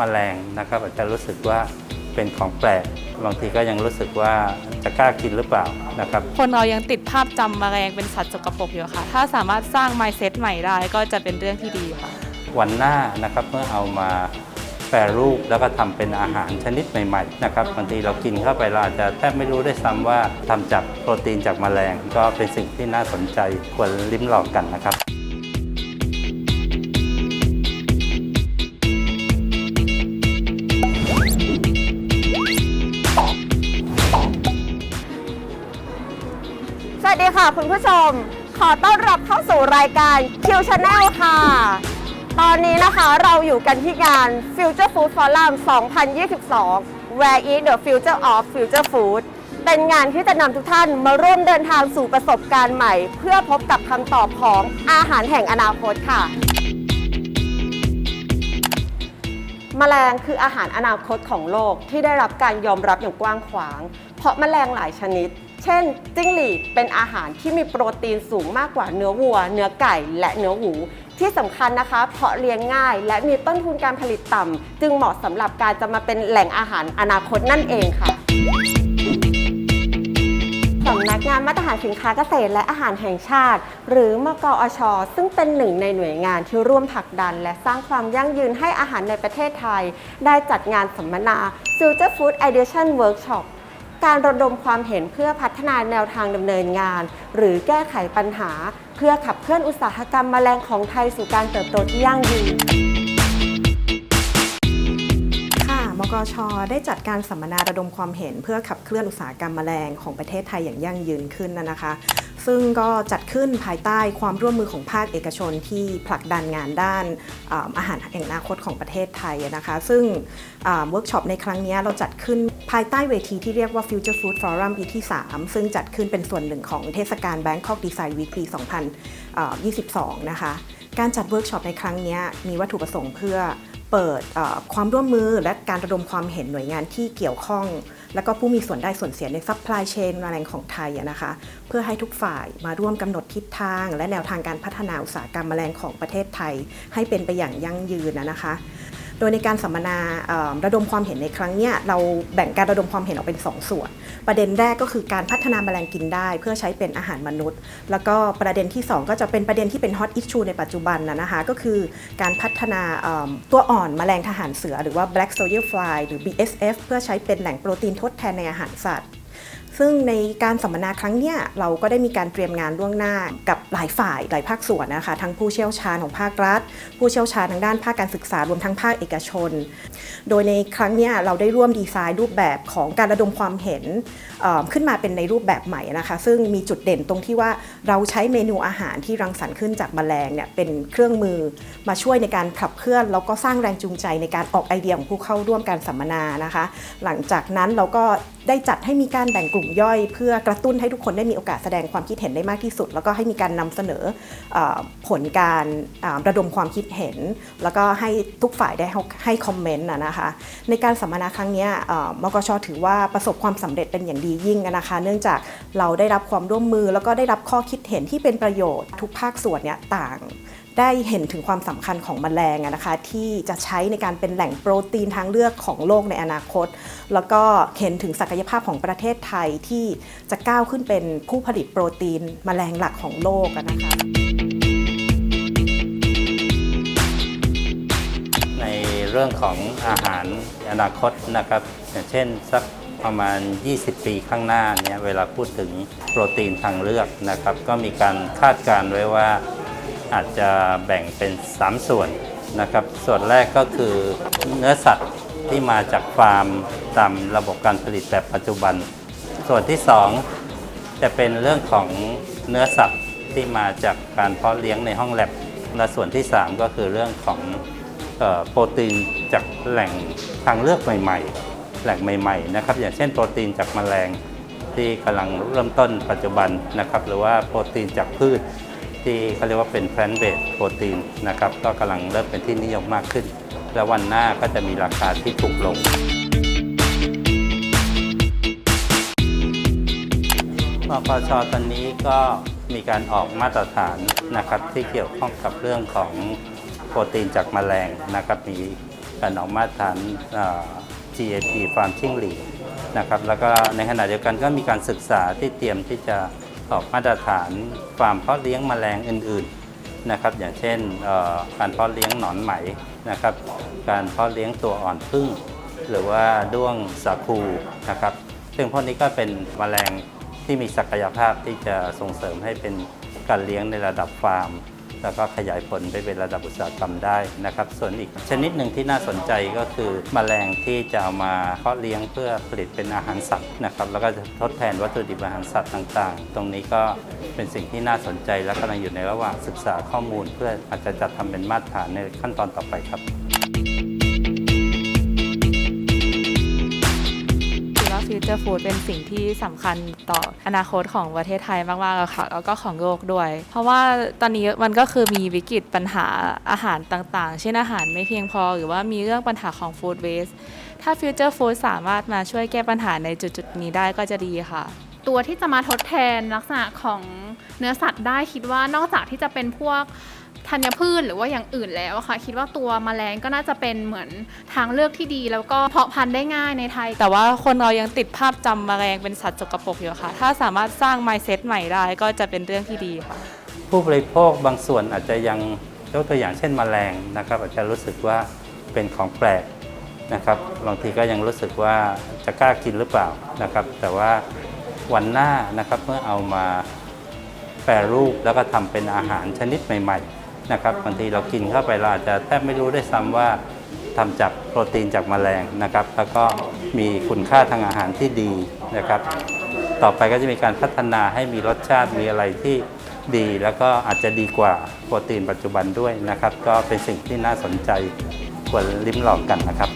แมลงนะครับอาจจะรู้สึกว่าเป็นของแปลกบางทีก็ยังรู้สึกว่าจะกล้ากินหรือเปล่านะครับ คนเรายังติดภาพจำแมลงเป็นสัตว์สกปรกอยู่ค่ะ ถ้าสามารถสร้าง mindset ใหม่ได้ก็จะเป็นเรื่องที่ดีค่ะ วันหน้านะครับเมื่อเอามาแปรรูปแล้วก็ทำเป็นอาหารชนิดใหม่ๆนะครับบางทีเรากินเข้าไปเราอาจจะแทบไม่รู้ได้วยซ้ำว่าทำจากโปรตีนจากแมลง ก็เป็นสิ่งที่น่าสนใจควรลิ้มลองกันนะครับ ค่ะคุณผู้ชม ขอต้อนรับเข้าสู่รายการ Q Channel ค่ะ ตอนนี้นะคะเราอยู่กันที่งาน Future Food Forum 2022 Where is the future of future food เป็นงานที่จะนำทุกท่านมาร่วมเดินทางสู่ประสบการณ์ใหม่ เพื่อพบกับคำตอบของอาหารแห่งอนาคตค่ะแมลงคืออาหารอนาคตของโลกที่ได้รับการยอมรับอย่างกว้างขวาง เพราะแมลงหลายชนิด เช่น จิ้งหรีดเป็นอาหารที่มีโปรตีนสูงมากกว่าเนื้อวัว เนื้อไก่และเนื้อหมูที่สำคัญนะคะเพาะเลี้ยงง่าย และมีต้นทุนการผลิตต่ำจึงเหมาะสำหรับการจะมาเป็นแหล่งอาหารอนาคตนั่นเองค่ะสำนักงานมาตรฐานสินค้าเกษตรและอาหารแห่งชาติ หรือมกอช ซึ่งเป็นหนึ่งในหน่วยงานที่ร่วมผลักดัน และสร้างความยั่งยืนให้อาหารในประเทศไทย ได้จัดงานสัมมนา Future Food Edition Workshop การระดมความเห็นเพื่อพัฒนาแนวทางดำเนินงาน หรือแก้ไขปัญหา เพื่อขับเคลื่อนอุตสาหกรรมแมลงของไทยสู่การเติบโตที่ยั่งยืนค่ะมกช ได้จัดการสัมมนาระดมความเห็นเพื่อขับเคลื่อนอุตสาหกรรมแมลงของประเทศไทยอย่างยั่งยืนขึ้นนะคะ ซึ่งก็จัดขึ้นภายใต้ความร่วมมือของภาคเอกชนที่ผลักดันงานด้านอาหารแห่งอนาคตของประเทศไทยนะคะ ซึ่งเวิร์กช็อปในครั้งนี้เราจัดขึ้น ภายใต้เวทีที่เรียกว่า Future Food Forum ปีที่ 3 ซึ่งจัดขึ้นเป็นส่วนหนึ่งของเทศกาล Bangkok Design Week ปี 2022 นะคะ การจัดเวิร์กช็อปในครั้งนี้มีวัตถุประสงค์เพื่อเปิดความร่วมมือและการระดมความเห็นหน่วยงานที่เกี่ยวข้อง และก็ผู้มีส่วนได้ส่วนเสียในซัพพลายเชนแมลงของไทยนะคะ เพื่อให้ทุกฝ่ายมาร่วมกำหนดทิศทาง และแนวทางการพัฒนาอุตสาหกรรมแมลงของประเทศไทย ให้เป็นไปอย่างยั่งยืนนะคะ โดยในการสัมมนาระดมความเห็นในครั้งเนี้ยเราแบ่งการระดมความเห็นออกเป็น 2 ส่วน ประเด็นแรกก็คือการพัฒนาแมลงกินได้ เพื่อใช้เป็นอาหารมนุษย์ แล้วก็ประเด็นที่ 2 ก็จะเป็นประเด็นที่เป็นฮอตอิชชูในปัจจุบันนะนะคะก็คือการพัฒนาตัวอ่อนแมลงทหารเสือ หรือว่า black soldier fly หรือ BSF เพื่อใช้เป็นแหล่งโปรตีนทดแทนในอาหารสัตว์ ซึ่งในการสัมมนาครั้งเนี้ยเราก็ได้มีการเตรียมงานล่วงหน้ากับหลายฝ่ายหลายภาคส่วนนะคะ ทั้งผู้เชี่ยวชาญของภาครัฐ ผู้เชี่ยวชาญทางด้านภาคการศึกษารวมทั้งภาคเอกชน โดยในครั้งเนี้ยเราได้ร่วมดีไซน์รูปแบบของการระดมความเห็นขึ้นมาเป็นในรูปแบบใหม่นะคะ ซึ่งมีจุดเด่นตรงที่ว่าเราใช้เมนูอาหารที่รังสรรค์ขึ้นจากแมลงเนี่ยเป็นเครื่องมือมาช่วยในการขับเคลื่อนแล้วก็สร้างแรงจูงใจในการออกไอเดียของผู้เข้าร่วมการสัมมนานะคะ หลังจากนั้นเราก็ ได้จัดให้มีการแบ่งกลุ่มย่อย เพื่อกระตุ้นให้ทุกคนได้มีโอกาสแสดงความคิดเห็นได้มากที่สุด แล้วก็ให้มีการนำเสนออผลการระดมความคิดเห็น แล้วก็ให้ทุกฝ่ายได้ให้คอมเมนต์นะคะในการสัมมนาครั้งนี้มกชถือว่าประสบความสำเร็จเป็นอย่างดียิ่งนะคะ เนื่องจากเราได้รับความร่วมมือแล้วก็ได้รับข้อคิดเห็นที่เป็นประโยชน์ทุกภาคส่วนเนี่ยต่าง ได้เห็นถึงความสำคัญของแมลงอะนะคะ ที่จะใช้ในการเป็นแหล่งโปรตีนทางเลือกของโลกในอนาคต แล้วก็เห็นถึงศักยภาพของประเทศไทยที่จะก้าวขึ้นเป็นผู้ผลิตโปรตีนแมลงหลักของโลกนะคะในเรื่องของอาหารอนาคตนะครับอย่างเช่นสักประมาณ 20 ปีข้างหน้าเนี่ยเวลาพูดถึงโปรตีนทางเลือกนะครับ ก็มีการคาดการณ์ไว้ว่า อาจจะแบ่งเป็น 3 ส่วนนะครับ ส่วนแรกก็คือเนื้อสัตว์ที่มาจากฟาร์มตามระบบการผลิตแบบปัจจุบัน ส่วนที่ 2 จะเป็นเรื่องของเนื้อสัตว์ที่มาจากการเพาะเลี้ยงในห้องแลบ และส่วนที่ 3 ก็คือเรื่องของโปรตีนจากแหล่งทางเลือกใหม่ ๆ แหล่งใหม่ๆนะครับอย่างเช่นโปรตีนจากแมลงที่กำลังเริ่มต้นปัจจุบันนะครับหรือว่าโปรตีนจากพืช ที่เขาเรียกว่าเป็น plant based โปรตีนนะครับก็กำลังเริ่มเป็นที่นิยมมากขึ้น และวันหน้าก็จะมีราคาที่ถูกลง ปปชตอนนี้ก็มีการออกมาตรฐานนะครับที่เกี่ยวข้องกับเรื่องของโปรตีนจากแมลงนะครับมีการออกมาตรฐาน GAP ฟาร์มชิงหลีนะครับแล้วก็ในขณะเดียวกันก็มีการศึกษาที่เตรียมที่จะ สอบมาตรฐานฟาร์มเพาะเลี้ยงแมลงอื่นๆนะครับ อย่างเช่นการเพาะเลี้ยงหนอนไหมนะครับ การเพาะเลี้ยงตัวอ่อนพึ่ง หรือว่าด้วงสาคูนะครับ ซึ่งพวกนี้ก็เป็นแมลงที่มีศักยภาพที่จะส่งเสริมให้เป็นการเลี้ยงในระดับฟาร์ม แล้วก็ขยายผลไปเป็นระดับอุตสาหกรรมได้นะครับ ส่วนอีกชนิดหนึ่งที่น่าสนใจก็คือแมลงที่จะเอามาเพาะเลี้ยงเพื่อผลิตเป็นอาหารสัตว์นะครับ แล้วก็จะทดแทนวัตถุดิบอาหารสัตว์ต่างๆ ตรงนี้ก็เป็นสิ่งที่น่าสนใจและกำลังอยู่ในระหว่างศึกษาข้อมูล เพื่ออาจจะจัดทำเป็นมาตรฐานในขั้นตอนต่อไปครับ ร์ฟู้ดเป็นสิ่งที่สำคัญต่ออนาคตของประเทศไทยมากๆค่ะ แล้วก็ของโลกด้วย เพราะว่าตอนนี้มันก็คือมีวิกฤตปัญหาอาหารต่างๆ เช่นอาหารไม่เพียงพอ หรือว่ามีเรื่องปัญหาของฟู้ดเวสถ้าฟิวเจอร์ฟู้ดสามารถมาช่วยแก้ปัญหาในจุดๆนี้ได้ก็จะดีค่ะ ตัวที่จะมาทดแทนลักษณะของเนื้อสัตว์ได้คิดว่านอกจากที่จะเป็นพวก ธัญพืชหรือว่าอย่างอื่นแล้วอะค่ะ คิดว่าตัวแมลงก็น่าจะเป็นเหมือนทางเลือกที่ดี แล้วก็เพาะพันธุ์ได้ง่ายในไทย แต่ว่าคนเรายังติดภาพจำแมลงเป็นสัตว์สกปรกอยู่ค่ะ ถ้าสามารถสร้าง mindset ใหม่ได้ก็จะเป็นเรื่องที่ดีค่ะ ผู้บริโภคบางส่วนอาจจะยังยกตัวอย่างเช่นแมลงนะครับ อาจจะรู้สึกว่าเป็นของแปลกนะครับบางทีก็ยังรู้สึกว่าจะกล้ากินหรือเปล่านะครับ แต่ว่าวันหน้านะครับเมื่อเอามาแปรรูปแล้วก็ทำเป็นอาหารชนิดใหม่ ๆ นะครับบางทีเรากินเข้าไปเราอาจจะแทบไม่รู้ได้ซ้ำว่าทำจากโปรตีนจากแมลงนะครับ แล้วก็มีคุณค่าทางอาหารที่ดีนะครับ ต่อไปก็จะมีการพัฒนาให้มีรสชาติมีอะไรที่ดี แล้วก็อาจจะดีกว่าโปรตีนปัจจุบันด้วยนะครับ ก็เป็นสิ่งที่น่าสนใจควรลิ้มลองกันนะครับ